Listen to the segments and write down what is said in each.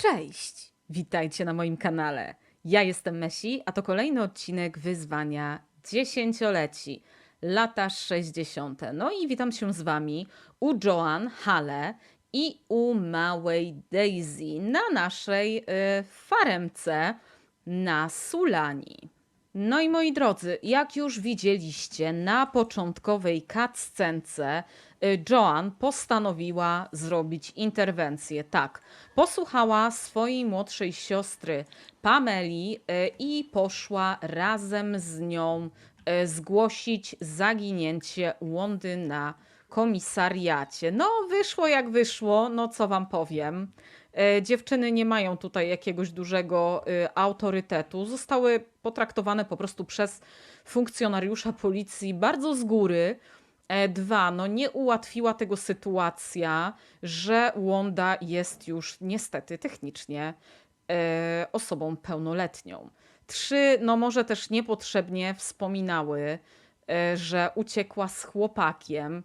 Cześć! Witajcie na moim kanale. Ja jestem Messi, a to kolejny odcinek wyzwania dziesięcioleci, lata 60. No i witam się z Wami u Joan Hale i u małej Daisy na naszej y, faremce na Sulani. No i moi drodzy, jak już widzieliście na początkowej cutscence, y, Joan postanowiła zrobić interwencję. Tak, posłuchała swojej młodszej siostry Pameli y, i poszła razem z nią y, zgłosić zaginięcie Łądy na komisariacie. No, wyszło jak wyszło, no co wam powiem. E, Dziewczyny nie mają tutaj jakiegoś dużego y, autorytetu. Zostały potraktowane po prostu przez funkcjonariusza policji bardzo z góry. E, Dwa, no nie ułatwiła tego sytuacja, że Łąda jest już niestety technicznie e, osobą pełnoletnią. Trzy, no może też niepotrzebnie wspominały, że uciekła z chłopakiem.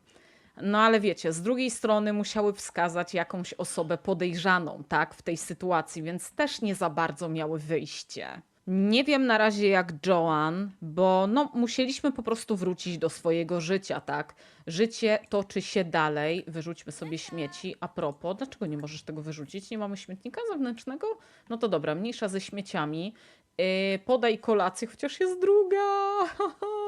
No ale wiecie, z drugiej strony musiały wskazać jakąś osobę podejrzaną, tak, w tej sytuacji, więc też nie za bardzo miały wyjście. Nie wiem na razie jak Joan, bo no, musieliśmy po prostu wrócić do swojego życia, tak? Życie toczy się dalej. Wyrzućmy sobie śmieci. A propos, dlaczego nie możesz tego wyrzucić? Nie mamy śmietnika zewnętrznego? No to dobra, mniejsza ze śmieciami. Yy, podaj kolację, chociaż jest druga.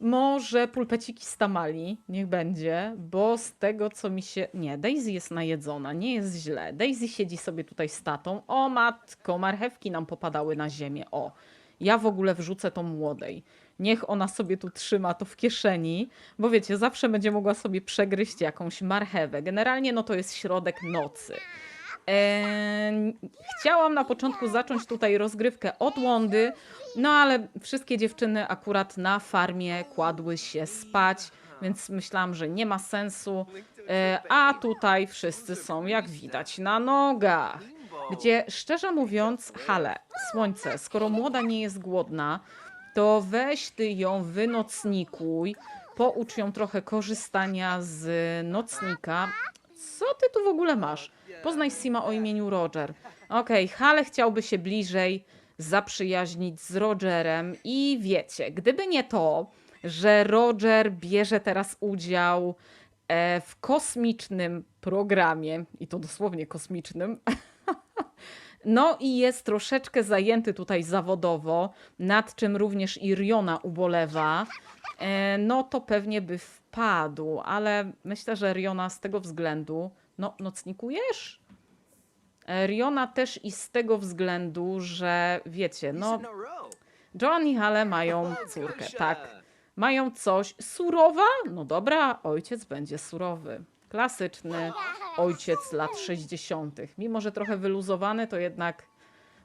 Może pulpeciki z tamali, niech będzie, bo z tego co mi się. Nie, Daisy jest najedzona, nie jest źle. Daisy siedzi sobie tutaj z tatą. O matko, marchewki nam popadały na ziemię. O, ja w ogóle wrzucę to młodej. Niech ona sobie tu trzyma to w kieszeni, bo wiecie, zawsze będzie mogła sobie przegryźć jakąś marchewę. Generalnie no to jest środek nocy. Chciałam na początku zacząć tutaj rozgrywkę od Łądy, no ale wszystkie dziewczyny akurat na farmie kładły się spać, więc myślałam, że nie ma sensu. E, a tutaj wszyscy są, jak widać, na nogach. Gdzie szczerze mówiąc, Hale, słońce, skoro młoda nie jest głodna, to weź ty ją wynocnikuj, poucz ją trochę korzystania z nocnika. Co ty tu w ogóle masz? Poznaj Sima o imieniu Roger. Okej, Hale chciałby się bliżej zaprzyjaźnić z Rogerem i wiecie, gdyby nie to, że Roger bierze teraz udział e, w kosmicznym programie, i to dosłownie kosmicznym, no i jest troszeczkę zajęty tutaj zawodowo, nad czym również Iriona ubolewa, e, no to pewnie by wpadł, ale myślę, że Riona z tego względu, no nocnikujesz? E, Riona też i z tego względu, że wiecie, no Joan i Hale mają córkę, tak. Mają coś. Surowa? No dobra, ojciec będzie surowy. Klasyczny ojciec lat 60. Mimo, że trochę wyluzowany, to jednak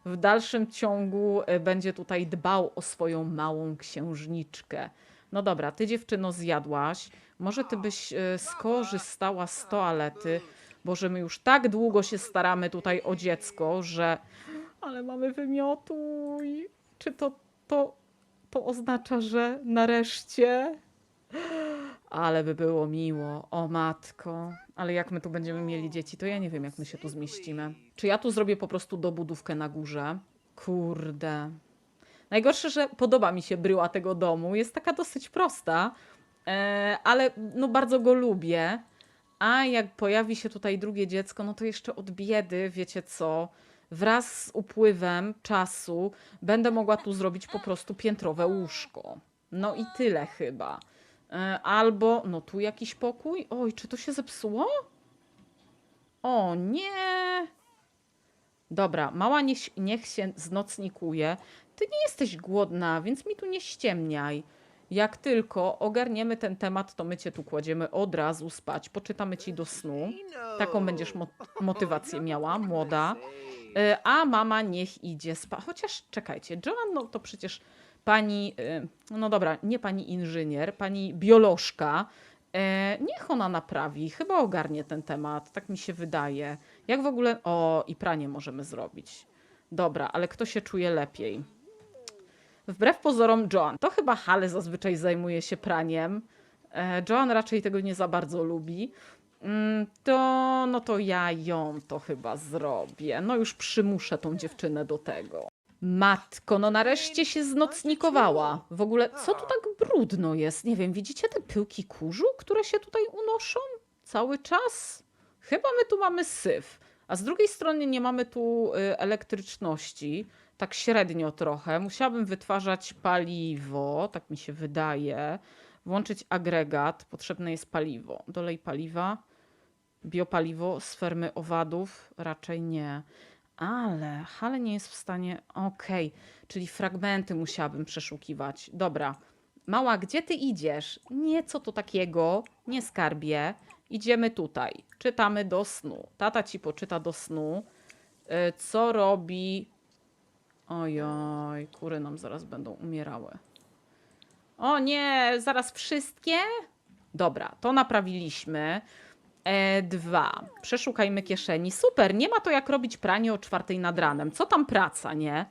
w dalszym ciągu e, będzie tutaj dbał o swoją małą księżniczkę. No dobra, ty dziewczyno zjadłaś. Może ty byś e, skorzystała z toalety, bo że my już tak długo się staramy tutaj o dziecko, że... Ale mamy wymiotuj. Czy to, to, to oznacza, że nareszcie... Ale by było miło, o matko. Ale jak my tu będziemy mieli dzieci, to ja nie wiem, jak my się tu zmieścimy. Czy ja tu zrobię po prostu dobudówkę na górze? Kurde. Najgorsze, że podoba mi się bryła tego domu. Jest taka dosyć prosta, e, ale no bardzo go lubię. A jak pojawi się tutaj drugie dziecko, no to jeszcze od biedy, wiecie co, wraz z upływem czasu będę mogła tu zrobić po prostu piętrowe łóżko. No i tyle chyba. E, Albo, no tu jakiś pokój. Oj, czy to się zepsuło? O nie! Dobra, mała niech, niech się znocnikuje. Ty nie jesteś głodna, więc mi tu nie ściemniaj. Jak tylko ogarniemy ten temat, to my cię tu kładziemy od razu spać. Poczytamy ci do snu. Taką będziesz mo- motywację miała, młoda. E, A mama niech idzie spać. Chociaż czekajcie, Joan, no to przecież pani, e, no dobra, nie pani inżynier, pani biolożka. E, Niech ona naprawi, chyba ogarnie ten temat, tak mi się wydaje. Jak w ogóle. O, i pranie możemy zrobić. Dobra, ale kto się czuje lepiej? Wbrew pozorom Joan. To chyba Hale zazwyczaj zajmuje się praniem. E, Joan raczej tego nie za bardzo lubi. Mm, To, no to ja ją to chyba zrobię. No już przymuszę tą dziewczynę do tego. Matko, no nareszcie się znocnikowała. W ogóle, co tu tak brudno jest? Nie wiem, widzicie te pyłki kurzu, które się tutaj unoszą cały czas? Chyba my tu mamy syf. A z drugiej strony nie mamy tu y, elektryczności. Tak średnio trochę. Musiałabym wytwarzać paliwo, tak mi się wydaje. Włączyć agregat. Potrzebne jest paliwo. Dolej paliwa. Biopaliwo z fermy owadów? Raczej nie. Ale Hale nie jest w stanie. Okej, czyli fragmenty musiałabym przeszukiwać. Dobra. Mała, gdzie ty idziesz? Nie, co to takiego? Nie skarbie. Idziemy tutaj. Czytamy do snu. Tata ci poczyta do snu. Y, Co robi. Ojoj, kury nam zaraz będą umierały. O nie, zaraz wszystkie? Dobra, to naprawiliśmy. E, dwa. Przeszukajmy kieszeni. Super, nie ma to jak robić pranie o czwartej nad ranem. Co tam praca, nie?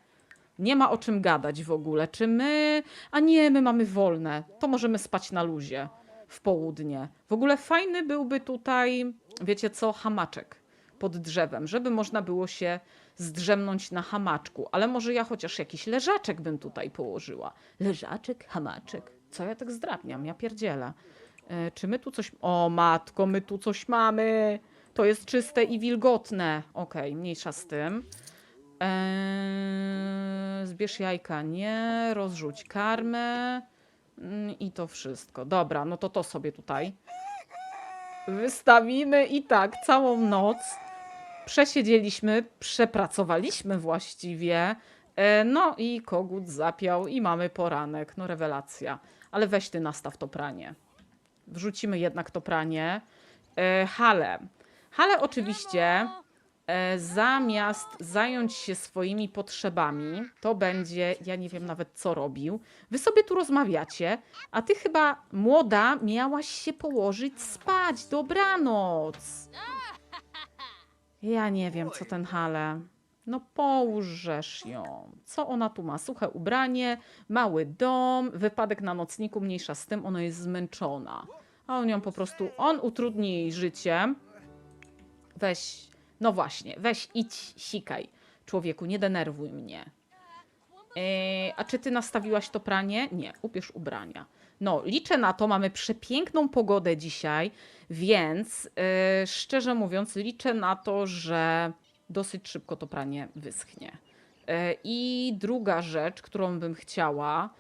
Nie ma o czym gadać w ogóle. Czy my. A nie, my mamy wolne. To możemy spać na luzie w południe. W ogóle fajny byłby tutaj, wiecie co, hamaczek pod drzewem, żeby można było się zdrzemnąć na hamaczku. Ale może ja chociaż jakiś leżaczek bym tutaj położyła. Leżaczek, hamaczek. Co ja tak zdrabniam? Ja pierdzielę. E, czy my tu coś... O matko, my tu coś mamy. To jest czyste i wilgotne. Okej, mniejsza z tym. Eee, zbierz jajka, nie. Rozrzuć karmę. Mm, I to wszystko. Dobra, no to to sobie tutaj wystawimy i tak całą noc przesiedzieliśmy, przepracowaliśmy właściwie. E, No i kogut zapiał i mamy poranek. No rewelacja. Ale weź ty nastaw to pranie. Wrzucimy jednak to pranie. E, Hale. Hale oczywiście e, zamiast zająć się swoimi potrzebami, to będzie, ja nie wiem nawet co robił. Wy sobie tu rozmawiacie, a ty chyba młoda miałaś się położyć spać. Dobranoc. Ja nie wiem, co ten Hale. No połóżesz ją. Co ona tu ma? Suche ubranie, mały dom, wypadek na nocniku, mniejsza z tym, ona jest zmęczona. A on ją po prostu, on utrudni jej życie. Weź, no właśnie, weź idź, sikaj. Człowieku, nie denerwuj mnie. E, a czy ty nastawiłaś to pranie? Nie, ubierz ubrania. No, liczę na to, mamy przepiękną pogodę dzisiaj, więc e, szczerze mówiąc, liczę na to, że dosyć szybko to pranie wyschnie. E, I druga rzecz, którą bym chciała,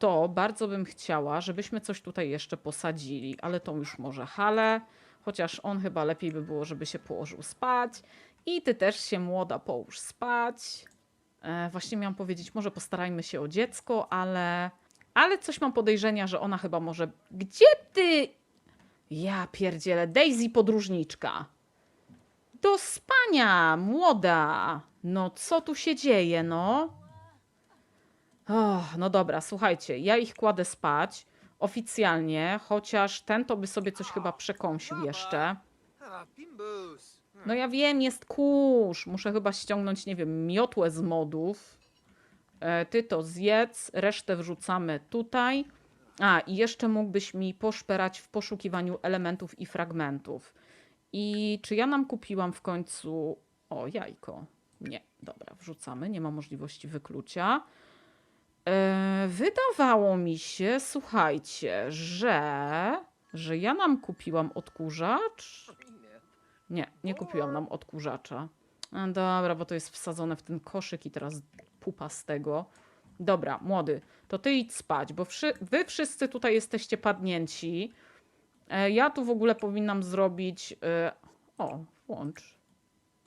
to bardzo bym chciała, żebyśmy coś tutaj jeszcze posadzili, ale to już może hale, chociaż on chyba lepiej by było, żeby się położył spać. I ty też się młoda połóż spać. E, właśnie miałam powiedzieć, może postarajmy się o dziecko, ale. Ale coś mam podejrzenia, że ona chyba może. Gdzie ty? Ja pierdzielę, Daisy podróżniczka. Do spania, młoda. No co tu się dzieje, no? Oh, no dobra, słuchajcie, ja ich kładę spać oficjalnie, chociaż ten to by sobie coś chyba przekąsił jeszcze. No ja wiem, jest kurz. Muszę chyba ściągnąć, nie wiem, miotłę z modów. E, ty to zjedz, resztę wrzucamy tutaj. A, i jeszcze mógłbyś mi poszperać w poszukiwaniu elementów i fragmentów. I czy ja nam kupiłam w końcu... O, jajko. Nie, dobra, wrzucamy, nie ma możliwości wyklucia. E, wydawało mi się, słuchajcie, że... Że ja nam kupiłam odkurzacz. Nie, nie kupiłam nam odkurzacza. A, dobra, bo to jest wsadzone w ten koszyk i teraz pupa z tego. Dobra, młody, to ty idź spać, bo wszy wy wszyscy tutaj jesteście padnięci. E, ja tu w ogóle powinnam zrobić... E, o, włącz.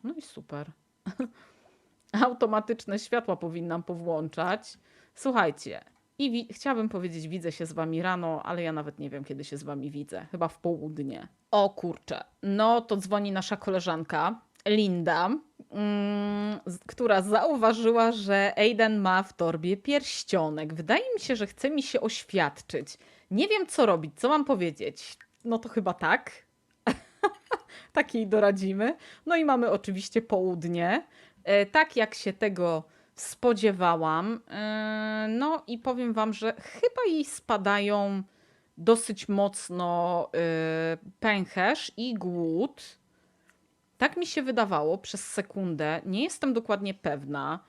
No i super. Automatyczne światła powinnam powłączać. Słuchajcie, i chciałabym powiedzieć, widzę się z wami rano, ale ja nawet nie wiem, kiedy się z wami widzę. Chyba w południe. O kurczę. No to dzwoni nasza koleżanka, Linda, mm, która zauważyła, że Aiden ma w torbie pierścionek. Wydaje mi się, że chce mi się oświadczyć. Nie wiem, co robić, co mam powiedzieć. No to chyba tak. tak jej doradzimy. No i mamy oczywiście południe. E, Tak jak się tego spodziewałam. E, No i powiem wam, że chyba jej spadają dosyć mocno y, pęcherz i głód. Tak mi się wydawało przez sekundę. Nie jestem dokładnie pewna.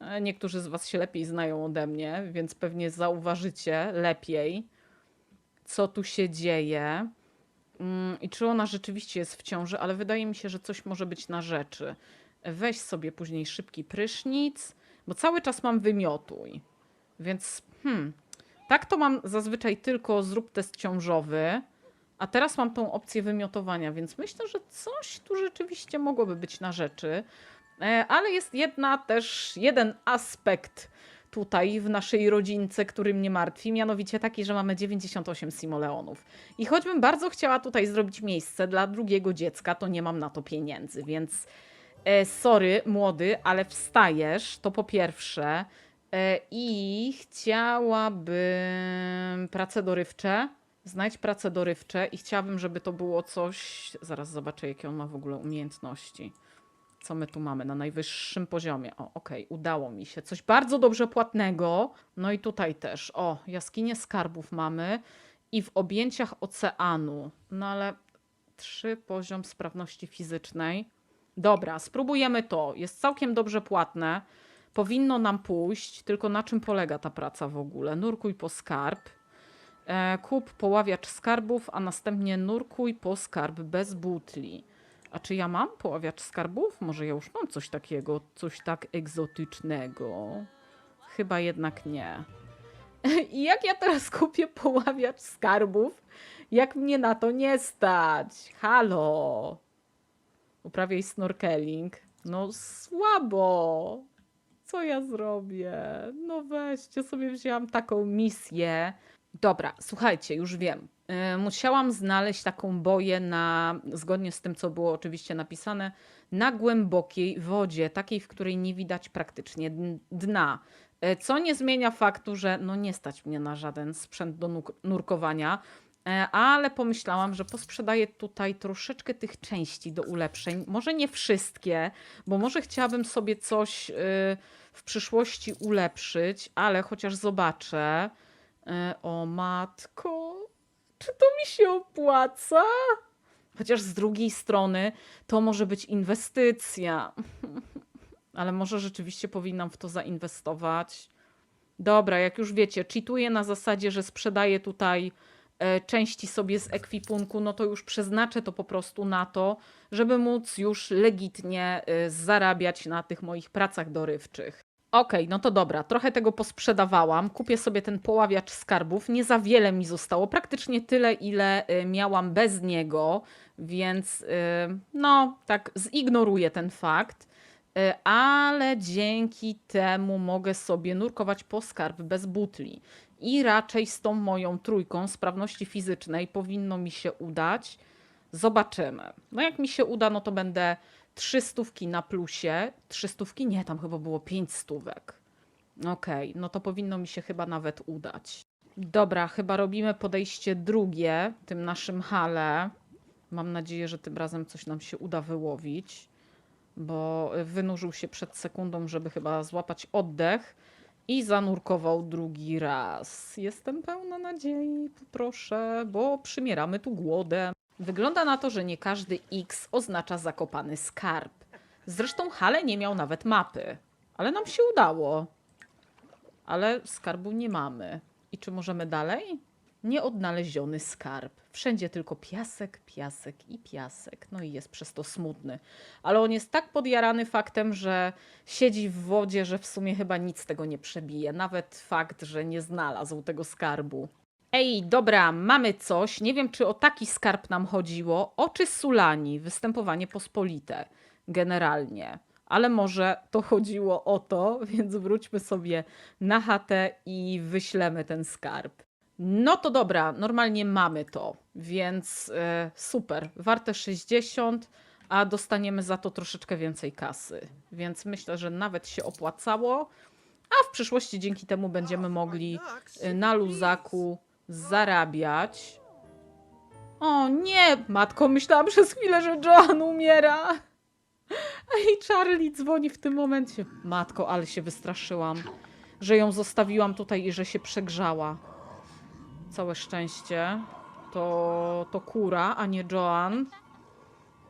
E, Niektórzy z Was się lepiej znają ode mnie, więc pewnie zauważycie lepiej, co tu się dzieje. Mm, I czy ona rzeczywiście jest w ciąży, ale wydaje mi się, że coś może być na rzeczy. Weź sobie później szybki prysznic, bo cały czas mam wymiotuj. Więc hmm, tak to mam zazwyczaj tylko zrób test ciążowy, a teraz mam tą opcję wymiotowania, więc myślę, że coś tu rzeczywiście mogłoby być na rzeczy. E, Ale jest jedna też, jeden aspekt tutaj w naszej rodzince, który mnie martwi, mianowicie taki, że mamy 98 simoleonów. I choćbym bardzo chciała tutaj zrobić miejsce dla drugiego dziecka, to nie mam na to pieniędzy, więc e, sorry, młody, ale wstajesz, to po pierwsze. E, I chciałabym prace dorywcze. Znajdź pracę dorywcze i chciałabym, żeby to było coś. Zaraz zobaczę, jakie on ma w ogóle umiejętności. Co my tu mamy na najwyższym poziomie? O, okej, udało mi się. Coś bardzo dobrze płatnego. No i tutaj też. O, jaskinie skarbów mamy i w objęciach oceanu. No ale trzy poziom sprawności fizycznej. Dobra, spróbujemy to. Jest całkiem dobrze płatne. Powinno nam pójść, tylko na czym polega ta praca w ogóle? Nurkuj po skarb. E, kup poławiacz skarbów, a następnie nurkuj po skarb bez butli. A czy ja mam poławiacz skarbów? Może ja już mam coś takiego, coś tak egzotycznego. Chyba jednak nie. I jak ja teraz kupię poławiacz skarbów, jak mnie na to nie stać? Halo! Uprawiaj snorkeling. No słabo. Co ja zrobię? No weźcie, sobie wzięłam taką misję. Dobra, słuchajcie, już wiem. Yy, musiałam znaleźć taką boję na, zgodnie z tym, co było oczywiście napisane, na głębokiej wodzie, takiej, w której nie widać praktycznie dn- dna. Yy, Co nie zmienia faktu, że no nie stać mnie na żaden sprzęt do nurkowania, E, ale pomyślałam, że posprzedaję tutaj troszeczkę tych części do ulepszeń. Może nie wszystkie, bo może chciałabym sobie coś y, w przyszłości ulepszyć, ale chociaż zobaczę. E, O matko, czy to mi się opłaca? Chociaż z drugiej strony to może być inwestycja. Ale może rzeczywiście powinnam w to zainwestować. Dobra, jak już wiecie, cheatuję na zasadzie, że sprzedaję tutaj e, części sobie z ekwipunku, no to już przeznaczę to po prostu na to, żeby móc już legitnie e, zarabiać na tych moich pracach dorywczych. Okej, no to dobra, trochę tego posprzedawałam. Kupię sobie ten poławiacz skarbów. Nie za wiele mi zostało, praktycznie tyle, ile y, miałam bez niego, więc no, tak zignoruję ten fakt. Ale dzięki temu mogę sobie nurkować po skarb bez butli. I raczej z tą moją trójką sprawności fizycznej powinno mi się udać. Zobaczymy. No jak mi się uda, no to będę trzy stówki na plusie. Trzy stówki? Nie, tam chyba było pięć stówek. Okej, no to powinno mi się chyba nawet udać. Dobra, chyba robimy podejście drugie tym naszym hale. Mam nadzieję, że tym razem coś nam się uda wyłowić, bo wynurzył się przed sekundą, żeby chyba złapać oddech i zanurkował drugi raz. Jestem pełna nadziei, poproszę, bo przymieramy tu głodem. Wygląda na to, że nie każdy X oznacza zakopany skarb. Zresztą Hale nie miał nawet mapy, ale nam się udało. Ale skarbu nie mamy. I czy możemy dalej? Nieodnaleziony skarb. Wszędzie tylko piasek, piasek i piasek. No i jest przez to smutny. Ale on jest tak podjarany faktem, że siedzi w wodzie, że w sumie chyba nic tego nie przebije. Nawet fakt, że nie znalazł tego skarbu. Ej, dobra, mamy coś. Nie wiem, czy o taki skarb nam chodziło. Oczy Sulani, występowanie pospolite, generalnie. Ale może to chodziło o to, więc wróćmy sobie na chatę i wyślemy ten skarb. No to dobra, normalnie mamy to, więc e, super. Warte 60, a dostaniemy za to troszeczkę więcej kasy. Więc myślę, że nawet się opłacało. A w przyszłości dzięki temu będziemy mogli y, na luzaku zarabiać. O nie, matko, myślałam przez chwilę, że Joan umiera. I Charlie dzwoni w tym momencie. Matko, ale się wystraszyłam, że ją zostawiłam tutaj i że się przegrzała. Całe szczęście. To, to kura, a nie Joan.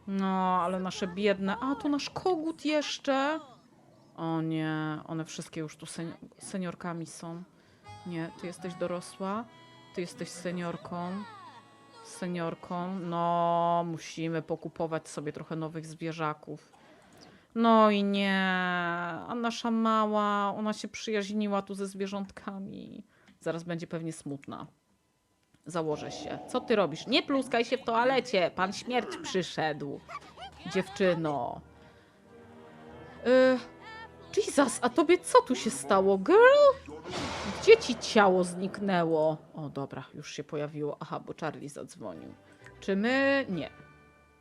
No, ale nasze biedne. A, to nasz kogut jeszcze. O nie, one wszystkie już tu seni- seniorkami są. Nie, ty jesteś dorosła, ty jesteś seniorką. Seniorką. No, musimy pokupować sobie trochę nowych zwierzaków. No i nie, a nasza mała, ona się przyjaźniła tu ze zwierzątkami. Zaraz będzie pewnie smutna. Założę się. Co ty robisz? Nie pluskaj się w toalecie. Pan śmierć przyszedł. Dziewczyno. Y, Jesus, a tobie co tu się stało, girl? Gdzie ci ciało zniknęło? O, dobra, już się pojawiło. Aha, bo Charlie zadzwonił. Czy my? Nie.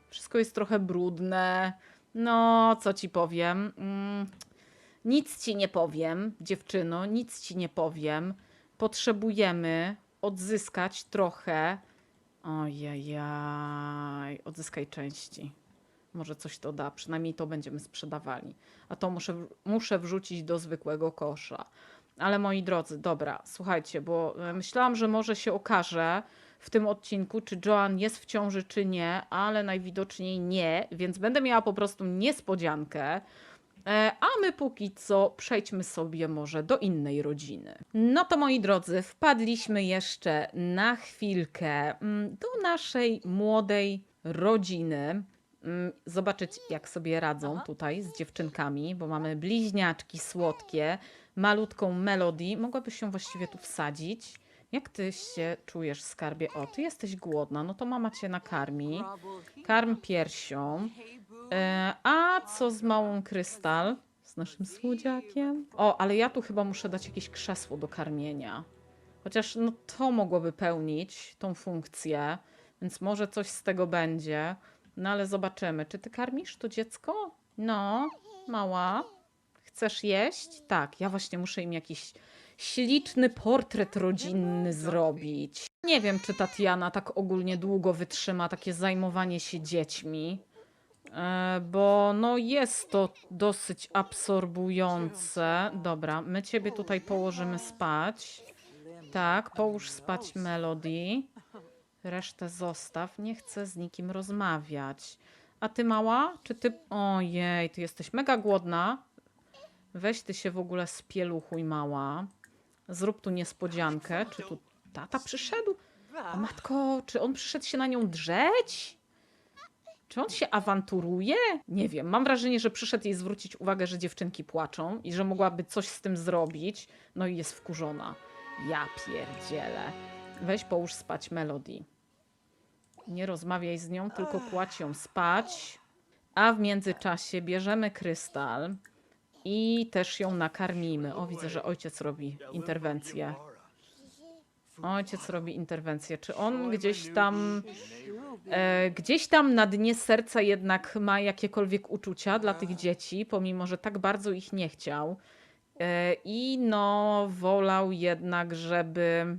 Wszystko jest trochę brudne. No, co ci powiem? Mm, nic ci nie powiem, dziewczyno, nic ci nie powiem. Potrzebujemy odzyskać trochę. Ojejaj, odzyskaj części. Może coś to da, przynajmniej to będziemy sprzedawali. A to muszę, muszę wrzucić do zwykłego kosza. Ale moi drodzy, dobra, słuchajcie, bo e, myślałam, że może się okaże w tym odcinku, czy Joan jest w ciąży, czy nie, ale najwidoczniej nie, więc będę miała po prostu niespodziankę. E, A my póki co przejdźmy sobie może do innej rodziny. No to moi drodzy, wpadliśmy jeszcze na chwilkę mm, do naszej młodej rodziny. Mm, Zobaczyć, jak sobie radzą tutaj z dziewczynkami, bo mamy bliźniaczki słodkie, malutką Melody. Mogłabyś się właściwie tu wsadzić. Jak ty się czujesz, skarbie? O, ty jesteś głodna, no to mama cię nakarmi. Karm piersią. E, a co z małą krystal? Z naszym słodziakiem? O, ale ja tu chyba muszę dać jakieś krzesło do karmienia. Chociaż no to mogłoby pełnić tą funkcję, więc może coś z tego będzie. No ale zobaczymy. Czy ty karmisz to dziecko? No, mała. Chcesz jeść? Tak, ja właśnie muszę im jakiś śliczny portret rodzinny zrobić. Nie wiem, czy Tatiana tak ogólnie długo wytrzyma takie zajmowanie się dziećmi. E, bo no jest to dosyć absorbujące. Dobra, my ciebie tutaj położymy spać. Tak, połóż spać Melody. Resztę zostaw. Nie chcę z nikim rozmawiać. A ty mała? Czy ty... Ojej, ty jesteś mega głodna. Weź ty się w ogóle spieluchuj mała. Zrób tu niespodziankę. Czy tu tata przyszedł? O matko, czy on przyszedł się na nią drzeć? Czy on się awanturuje? Nie wiem. Mam wrażenie, że przyszedł jej zwrócić uwagę, że dziewczynki płaczą i że mogłaby coś z tym zrobić. No i jest wkurzona. Ja pierdzielę. Weź połóż spać Melody. Nie rozmawiaj z nią, tylko kładź ją spać. A w międzyczasie bierzemy krystal i też ją nakarmimy. O, widzę, że ojciec robi interwencję. Ojciec robi interwencję. Czy on gdzieś tam, e, gdzieś tam na dnie serca jednak ma jakiekolwiek uczucia dla tych dzieci, pomimo że tak bardzo ich nie chciał. E, I no, wolał jednak, żeby.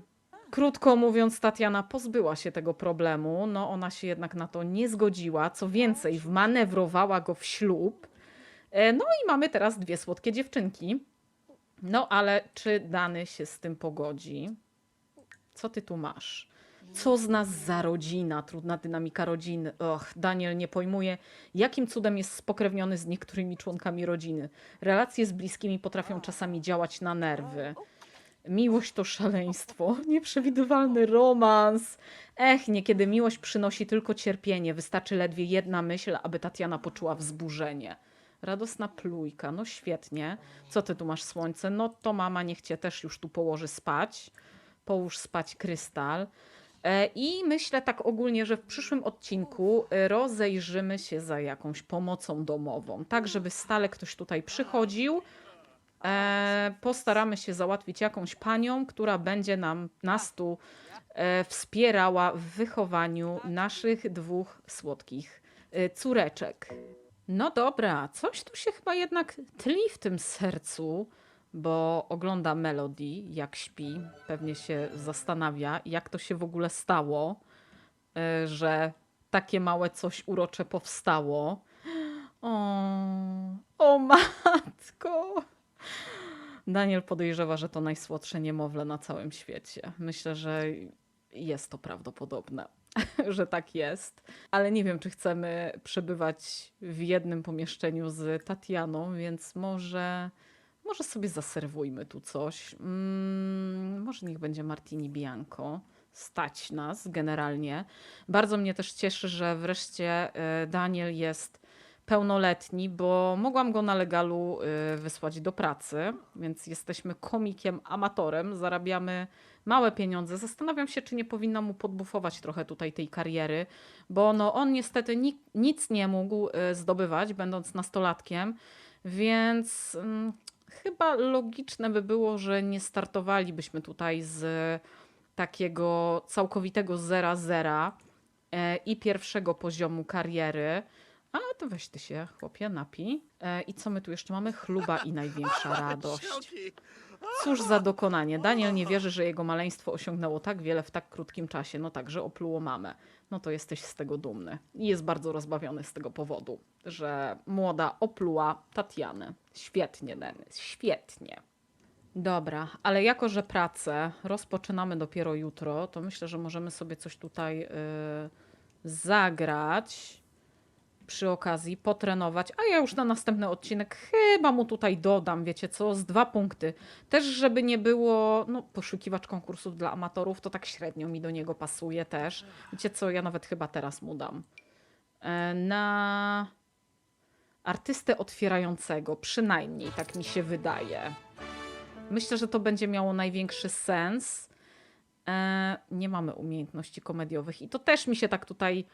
Krótko mówiąc, Tatiana pozbyła się tego problemu. No, ona się jednak na to nie zgodziła. Co więcej, wmanewrowała go w ślub. E, No i mamy teraz dwie słodkie dziewczynki. No, ale czy Dany się z tym pogodzi? Co ty tu masz? Co z nas za rodzina? Trudna dynamika rodziny. Och, Daniel nie pojmuje, jakim cudem jest spokrewniony z niektórymi członkami rodziny. Relacje z bliskimi potrafią czasami działać na nerwy. Miłość to szaleństwo, nieprzewidywalny romans. Ech, niekiedy miłość przynosi tylko cierpienie. Wystarczy ledwie jedna myśl, aby Tatiana poczuła wzburzenie. Radosna plujka, no świetnie. Co ty tu masz, słońce? No to mama niech cię też już tu położy spać. Połóż spać krystal. E, I myślę tak ogólnie, że w przyszłym odcinku e, rozejrzymy się za jakąś pomocą domową, tak żeby stale ktoś tutaj przychodził. E, postaramy się załatwić jakąś panią, która będzie nam nas tu wspierała w wychowaniu naszych dwóch słodkich córeczek. No dobra, coś tu się chyba jednak tli w tym sercu, bo ogląda Melody, jak śpi. Pewnie się zastanawia, jak to się w ogóle stało, e, że takie małe coś urocze powstało. O, o matko. Daniel podejrzewa, że to najsłodsze niemowlę na całym świecie. Myślę, że jest to prawdopodobne, że tak jest. Ale nie wiem, czy chcemy przebywać w jednym pomieszczeniu z Tatianą, więc może, może sobie zaserwujmy tu coś. Mm, może niech będzie Martini Bianco. Stać nas generalnie. Bardzo mnie też cieszy, że wreszcie e, Daniel jest pełnoletni, bo mogłam go na legalu y, wysłać do pracy, więc jesteśmy komikiem amatorem, zarabiamy małe pieniądze. Zastanawiam się, czy nie powinna mu podbufować trochę tutaj tej kariery, bo no on niestety ni nic nie mógł y, zdobywać, będąc nastolatkiem, więc mm, chyba logiczne by było, że nie startowalibyśmy tutaj z takiego całkowitego zera zera e, i pierwszego poziomu kariery. A to weź ty się, chłopie, napij. E, I co my tu jeszcze mamy? Chluba i największa radość. Cóż za dokonanie. Daniel nie wierzy, że jego maleństwo osiągnęło tak wiele w tak krótkim czasie. No tak, że opluło mamę. No to jesteś z tego dumny. I jest bardzo rozbawiony z tego powodu, że młoda opluła Tatianę. Świetnie, Denys, świetnie. Dobra, ale jako, że pracę rozpoczynamy dopiero jutro, to myślę, że możemy sobie coś tutaj y, zagrać przy okazji, potrenować, a ja już na następny odcinek chyba mu tutaj dodam, wiecie co, z dwa punkty. Też, żeby nie było, no, poszukiwacz konkursów dla amatorów, to tak średnio mi do niego pasuje też. Wiecie co, ja nawet chyba teraz mu dam. E, Na artystę otwierającego, przynajmniej tak mi się wydaje. Myślę, że to będzie miało największy sens. E, nie mamy umiejętności komediowych i to też mi się tak tutaj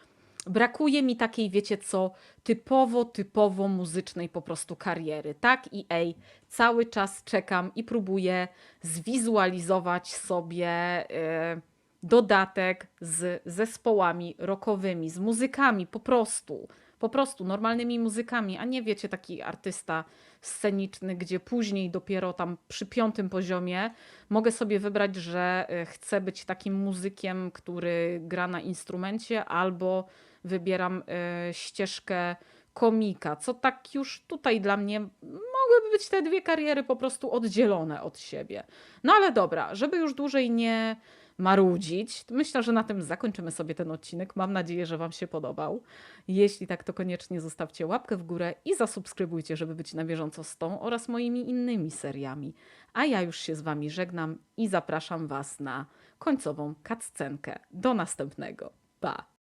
brakuje mi takiej, wiecie co, typowo, typowo muzycznej po prostu kariery. Tak i ej, cały czas czekam i próbuję zwizualizować sobie e, dodatek z zespołami rockowymi, z muzykami po prostu. Po prostu normalnymi muzykami, a nie wiecie, taki artysta sceniczny, gdzie później dopiero tam przy piątym poziomie mogę sobie wybrać, że e, chcę być takim muzykiem, który gra na instrumencie, albo wybieram e, ścieżkę komika, co tak już tutaj dla mnie mogłyby być te dwie kariery po prostu oddzielone od siebie. No ale dobra, żeby już dłużej nie marudzić, myślę, że na tym zakończymy sobie ten odcinek. Mam nadzieję, że Wam się podobał. Jeśli tak, to koniecznie zostawcie łapkę w górę i zasubskrybujcie, żeby być na bieżąco z tą oraz moimi innymi seriami. A ja już się z Wami żegnam i zapraszam Was na końcową cutscenkę. Do następnego. Pa!